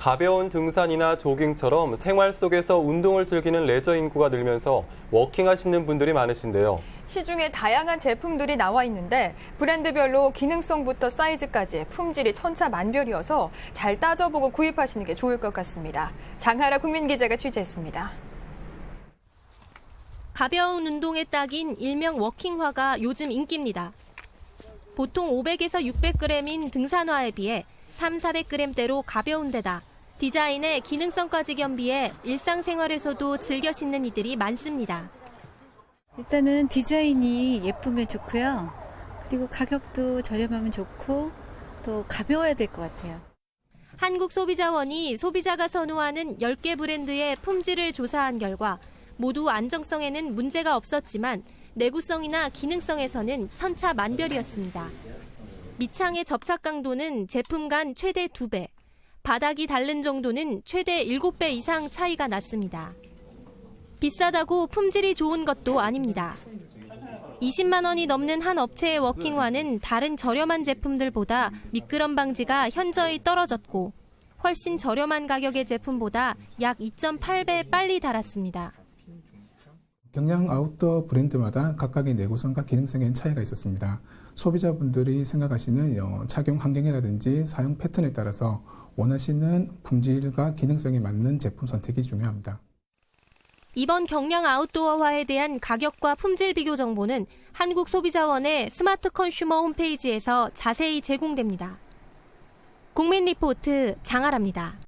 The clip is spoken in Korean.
가벼운 등산이나 조깅처럼 생활 속에서 운동을 즐기는 레저 인구가 늘면서 워킹하시는 분들이 많으신데요. 시중에 다양한 제품들이 나와 있는데 브랜드별로 기능성부터 사이즈까지 품질이 천차만별이어서 잘 따져보고 구입하시는 게 좋을 것 같습니다. 장하라 국민기자가 취재했습니다. 가벼운 운동에 딱인 일명 워킹화가 요즘 인기입니다. 보통 500에서 600g인 등산화에 비해 3, 400g대로 가벼운 데다 디자인에 기능성까지 겸비해 일상생활에서도 즐겨 신는 이들이 많습니다. 일단은 디자인이 예쁘면 좋고요. 그리고 가격도 저렴하면 좋고 또 가벼워야 될 것 같아요. 한국소비자원이 소비자가 선호하는 10개 브랜드의 품질을 조사한 결과 모두 안정성에는 문제가 없었지만 내구성이나 기능성에서는 천차만별이었습니다. 밑창의 접착 강도는 제품 간 최대 2배, 바닥이 닳는 정도는 최대 7배 이상 차이가 났습니다. 비싸다고 품질이 좋은 것도 아닙니다. 20만 원이 넘는 한 업체의 워킹화는 다른 저렴한 제품들보다 미끄럼 방지가 현저히 떨어졌고 훨씬 저렴한 가격의 제품보다 약 2.8배 빨리 닳았습니다. 경량 아웃도어 브랜드마다 각각의 내구성과 기능성에 차이가 있었습니다. 소비자분들이 생각하시는 어, 착용 환경이라든지 사용 패턴에 따라서 원하시는 품질과 기능성에 맞는 제품 선택이 중요합니다. 이번 경량 아웃도어화에 대한 가격과 품질 비교 정보는 한국소비자원의 스마트 컨슈머 홈페이지에서 자세히 제공됩니다. 국민 리포트 장아랍니다.